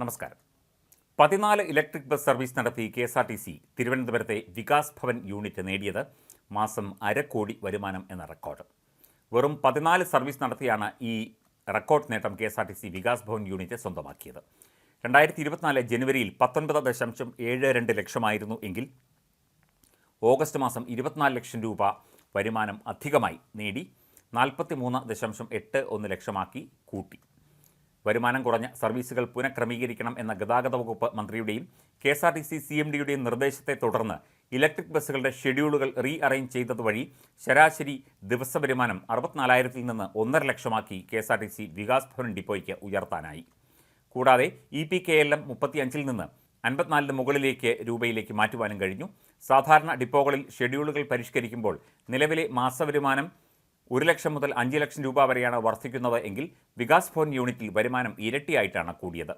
നമസ്കാരം. പതിനാല് electric bus service നടത്തി K S R T C തിരുവനന്തപുരത്തെ വികാസ് ഭവൻ യൂണിറ്റ് നേടിയത് മാസം അരക്കോടി വരുമാനം എന്ന റെക്കോർഡ്. വെറും പതിനാല് സർവീസ് നടത്തിയാണ് ഈ റെക്കോർഡ് നേട്ടം K S R T C Vikas Bhavan unit സ്വന്തമാക്കിയത്. രണ്ടായിരത്തി ഇരുപത്തിനാല് ജനുവരിയിൽ പത്തൊൻപത് ദശാംശം ഏഴ് രണ്ട് ലക്ഷമായിരുന്നു എങ്കിൽ ഓഗസ്റ്റ് മാസം ഇരുപത്തിനാല് ലക്ഷം രൂപ വരുമാനം അധികമായി നേടി നാൽപ്പത്തി മൂന്ന് ദശാംശം എട്ട് ഒന്ന് ലക്ഷമാക്കി കൂട്ടി. വരുമാനം കുറഞ്ഞ സർവീസുകൾ പുനഃക്രമീകരിക്കണം എന്ന ഗതാഗത വകുപ്പ് മന്ത്രിയുടെയും K S R T C C M ഡിയുടെയും നിർദ്ദേശത്തെ തുടർന്ന് ഇലക്ട്രിക് ബസ്സുകളുടെ ഷെഡ്യൂളുകൾ റീ അറേഞ്ച് ചെയ്തതുവഴി ശരാശരി ദിവസ വരുമാനം അറുപത്തിനാലായിരത്തിൽ നിന്ന് ഒന്നര ലക്ഷമാക്കി K S R T C Vikas Bhavan ഡിപ്പോയ്ക്ക് ഉയർത്താനായി. കൂടാതെ E P K L M മുപ്പത്തിയഞ്ചിൽ നിന്ന് അൻപത്തിനാലിന് മുകളിലേക്ക് രൂപയിലേക്ക് മാറ്റുവാനും കഴിഞ്ഞു. സാധാരണ ഡിപ്പോകളിൽ ഷെഡ്യൂളുകൾ പരിഷ്കരിക്കുമ്പോൾ നിലവിലെ മാസവരുമാനം ഒരു ലക്ഷം മുതൽ അഞ്ച് ലക്ഷം രൂപ വരെയാണ് വർദ്ധിക്കുന്നത് എങ്കിൽ വികാസ് ഭവൻ യൂണിറ്റിൽ വരുമാനം ഇരട്ടിയായിട്ടാണ് കൂടിയത്.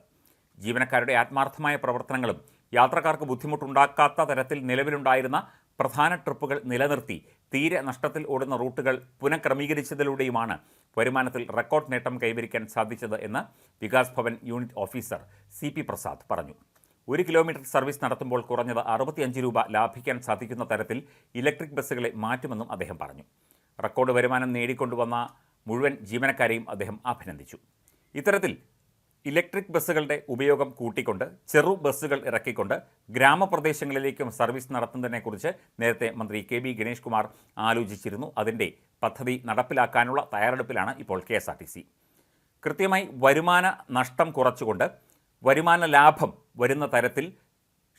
ജീവനക്കാരുടെ ആത്മാർത്ഥമായ പ്രവർത്തനങ്ങളും യാത്രക്കാർക്ക് ബുദ്ധിമുട്ടുണ്ടാക്കാത്ത തരത്തിൽ നിലവിലുണ്ടായിരുന്ന പ്രധാന ട്രിപ്പുകൾ നിലനിർത്തി തീരെ നഷ്ടത്തിൽ ഓടുന്ന റൂട്ടുകൾ പുനഃക്രമീകരിച്ചതിലൂടെയുമാണ് വരുമാനത്തിൽ റെക്കോർഡ് നേട്ടം കൈവരിക്കാൻ സാധിച്ചത് എന്ന് Vikas Bhavan unit officer C P Prasad പറഞ്ഞു. ഒരു കിലോമീറ്റർ സർവീസ് നടത്തുമ്പോൾ കുറഞ്ഞത് അറുപത്തിയഞ്ച് രൂപ ലാഭിക്കാൻ സാധിക്കുന്ന തരത്തിൽ ഇലക്ട്രിക് ബസ്സുകളെ മാറ്റുമെന്നും അദ്ദേഹം പറഞ്ഞു. റെക്കോർഡ് വരുമാനം നേടിക്കൊണ്ടുവന്ന മുഴുവൻ ജീവനക്കാരെയും അദ്ദേഹം അഭിനന്ദിച്ചു. ഇത്തരത്തിൽ ഇലക്ട്രിക് ബസ്സുകളുടെ ഉപയോഗം കൂട്ടിക്കൊണ്ട് ചെറു ബസ്സുകൾ ഇറക്കിക്കൊണ്ട് ഗ്രാമപ്രദേശങ്ങളിലേക്കും സർവീസ് നടത്തുന്നതിനെക്കുറിച്ച് നേരത്തെ മന്ത്രി കെ ബി ഗണേഷ് കുമാർ ആലോചിച്ചിരുന്നു. അതിന്റെ പദ്ധതി നടപ്പിലാക്കാനുള്ള തയ്യാറെടുപ്പിലാണ് ഇപ്പോൾ K S R T C. കൃത്യമായി വരുമാന നഷ്ടം കുറച്ചുകൊണ്ട് വരുമാന ലാഭം വരുന്ന തരത്തിൽ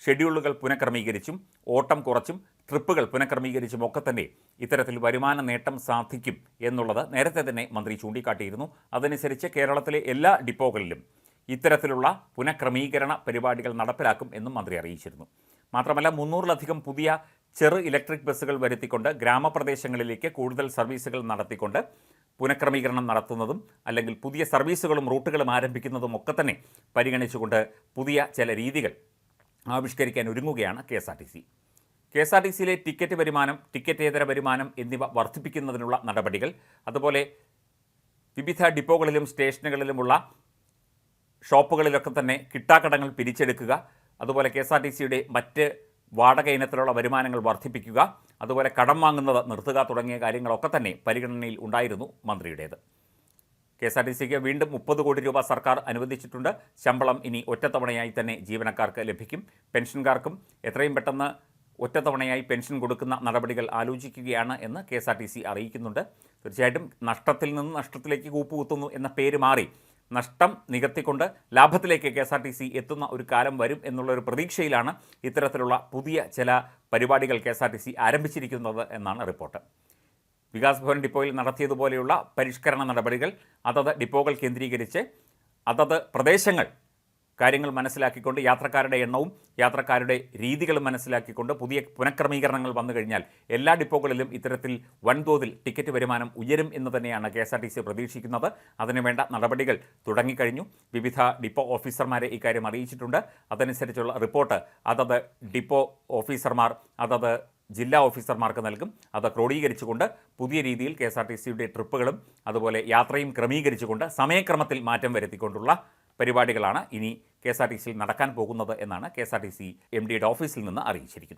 ഷെഡ്യൂളുകൾ പുനഃക്രമീകരിച്ചും ഓട്ടം കുറച്ചും ട്രിപ്പുകൾ പുനഃക്രമീകരിച്ചും ഒക്കെ തന്നെ ഇത്തരത്തിൽ വരുമാന നേട്ടം സാധിക്കും എന്നുള്ളത് നേരത്തെ തന്നെ മന്ത്രി ചൂണ്ടിക്കാട്ടിയിരുന്നു. അതനുസരിച്ച് കേരളത്തിലെ എല്ലാ ഡിപ്പോകളിലും ഇത്തരത്തിലുള്ള പുനഃക്രമീകരണ പരിപാടികൾ നടപ്പിലാക്കും എന്നും മന്ത്രി അറിയിച്ചിരുന്നു. മാത്രമല്ല മുന്നൂറിലധികം പുതിയ ചെറു ഇലക്ട്രിക് ബസ്സുകൾ വരുത്തിക്കൊണ്ട് ഗ്രാമപ്രദേശങ്ങളിലേക്ക് കൂടുതൽ സർവീസുകൾ നടത്തിക്കൊണ്ട് പുനഃക്രമീകരണം നടത്തുന്നതും അല്ലെങ്കിൽ പുതിയ സർവീസുകളും റൂട്ടുകളും ആരംഭിക്കുന്നതും ഒക്കെ തന്നെ പരിഗണിച്ചുകൊണ്ട് പുതിയ ചില രീതികൾ ആവിഷ്കരിക്കാൻ ഒരുങ്ങുകയാണ് K S R T C. K S R T സിയിലെ ടിക്കറ്റ് വരുമാനം ടിക്കറ്റേതര വരുമാനം എന്നിവ വർദ്ധിപ്പിക്കുന്നതിനുള്ള നടപടികൾ അതുപോലെ വിവിധ ഡിപ്പോകളിലും സ്റ്റേഷനുകളിലുമുള്ള ഷോപ്പുകളിലൊക്കെ തന്നെ കിട്ടാക്കടങ്ങൾ പിരിച്ചെടുക്കുക അതുപോലെ കെ എസ് ആർ ടി സിയുടെ മറ്റ് വാടക ഇനത്തിലുള്ള വരുമാനങ്ങൾ വർദ്ധിപ്പിക്കുക അതുപോലെ കടം വാങ്ങുന്നത് നിർത്തുക തുടങ്ങിയ കാര്യങ്ങളൊക്കെ തന്നെ പരിഗണനയിൽ ഉണ്ടായിരുന്നു മന്ത്രിയുടേത്. കെ എസ് ആർ ടി സിക്ക് വീണ്ടും മുപ്പത് കോടി രൂപ സർക്കാർ അനുവദിച്ചിട്ടുണ്ട്. ശമ്പളം ഇനി ഒറ്റത്തവണയായി തന്നെ ജീവനക്കാർക്ക് ലഭിക്കും. പെൻഷൻകാർക്കും എത്രയും പെട്ടെന്ന് ഒറ്റത്തവണയായി പെൻഷൻ കൊടുക്കുന്ന നടപടികൾ ആലോചിക്കുകയാണ് എന്ന് K S R T C അറിയിക്കുന്നുണ്ട്. തീർച്ചയായിട്ടും നഷ്ടത്തിൽ നിന്ന് നഷ്ടത്തിലേക്ക് കൂപ്പുകുത്തുന്നു എന്ന പേര് മാറി നഷ്ടം നികത്തിക്കൊണ്ട് ലാഭത്തിലേക്ക് K S R T C എത്തുന്ന ഒരു കാലം വരും എന്നുള്ള ഒരു പ്രതീക്ഷയിലാണ് ഇത്തരത്തിലുള്ള പുതിയ ചില പരിപാടികൾ K S R T C ആരംഭിച്ചിരിക്കുന്നത് എന്നാണ് റിപ്പോർട്ട്. വികാസ് ഭവൻ ഡിപ്പോയിൽ നടത്തിയതുപോലെയുള്ള പരിഷ്കരണ നടപടികൾ അതത് ഡിപ്പോകൾ കേന്ദ്രീകരിച്ച് അതത് പ്രദേശങ്ങൾ കാര്യങ്ങൾ മനസ്സിലാക്കിക്കൊണ്ട് യാത്രക്കാരുടെ എണ്ണവും യാത്രക്കാരുടെ രീതികളും മനസ്സിലാക്കിക്കൊണ്ട് പുതിയ പുനഃക്രമീകരണങ്ങൾ വന്നു കഴിഞ്ഞാൽ എല്ലാ ഡിപ്പോകളിലും ഇത്തരത്തിൽ വൻതോതിൽ ടിക്കറ്റ് വരുമാനം ഉയരും എന്ന് തന്നെയാണ് K S R T C പ്രതീക്ഷിക്കുന്നത്. അതിനുവേണ്ട നടപടികൾ തുടങ്ങിക്കഴിഞ്ഞു. വിവിധ ഡിപ്പോ ഓഫീസർമാരെ ഇക്കാര്യം അറിയിച്ചിട്ടുണ്ട്. അതനുസരിച്ചുള്ള റിപ്പോർട്ട് അതത് ഡിപ്പോ ഓഫീസർമാർ അതത് ജില്ലാ ഓഫീസർമാർക്ക് നൽകും. അത് ക്രോഡീകരിച്ചുകൊണ്ട് പുതിയ രീതിയിൽ കെ എസ് ആർ ടി സിയുടെ ട്രിപ്പുകളും അതുപോലെ യാത്രയും ക്രമീകരിച്ചുകൊണ്ട് സമയക്രമത്തിൽ മാറ്റം വരുത്തിക്കൊണ്ടുള്ള പരിപാടികളാണ് ഇനി കെ എസ് ആർ ടി സിയിൽ നടക്കാൻ പോകുന്നത് എന്നാണ് K S R T C M ഡിയുടെ ഓഫീസിൽ നിന്ന് അറിയിച്ചിരിക്കുന്നത്.